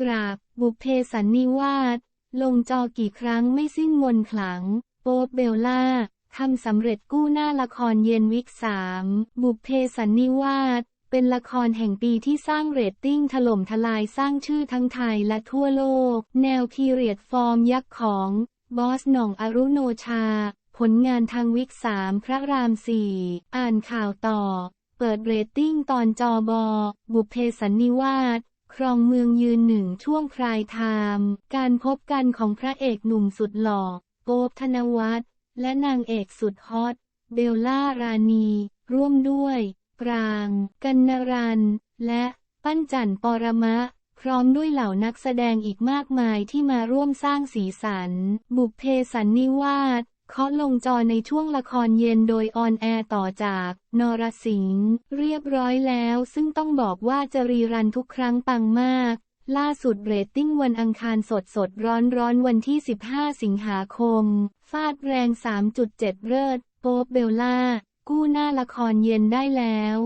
กราบ บุพเพสันนิวาสลงจอกี่ครั้งไม่สิ้นมนขลัง โป๊ปเบลล่าทำสำเร็จกู้หน้าละครเย็นวิกสามบุพเพสันนิวาสเป็นละครแห่งปีที่สร้างเรตติ้งถล่มทลายสร้างชื่อทั้งไทยและทั่วโลก แนวพีเรียดฟอร์มยักษ์ของ บอสหน่องอรุโนชา ผลงานทางวิกสามพระรามสี่อ่านข่าวต่อ เปิดเรตติ้งตอนจอบอ บุพเพสันนิวาส ครองเมืองยืนหนึ่งช่วงพรายไทม์การพบกันของพระเอกหนุ่มสุดหล่อโป๊บธนวัฒน์และนางเอกสุดฮอต เบลล่ารานีร่วมด้วย ปราง กันนรัน และปั้นจันปรมะ พร้อมด้วยเหล่านักแสดงอีกมากมายที่มาร่วมสร้างสีสัน บุพเพสันนิวาส เคาะลงจอในช่วงละครเย็นโดยออนแอร์ต่อจาก นรสิงห์เรียบร้อยแล้ว ซึ่งต้องบอกว่าจะรีรันทุกครั้งปังมาก ล่าสุดเรตติ้งวันอังคารสดสดร้อนร้อนวันที่ 15 สิงหาคม ฟาดแรง 3.7 เลิศโป๊ปเบลล่า กู้หน้าละครเย็นได้แล้ว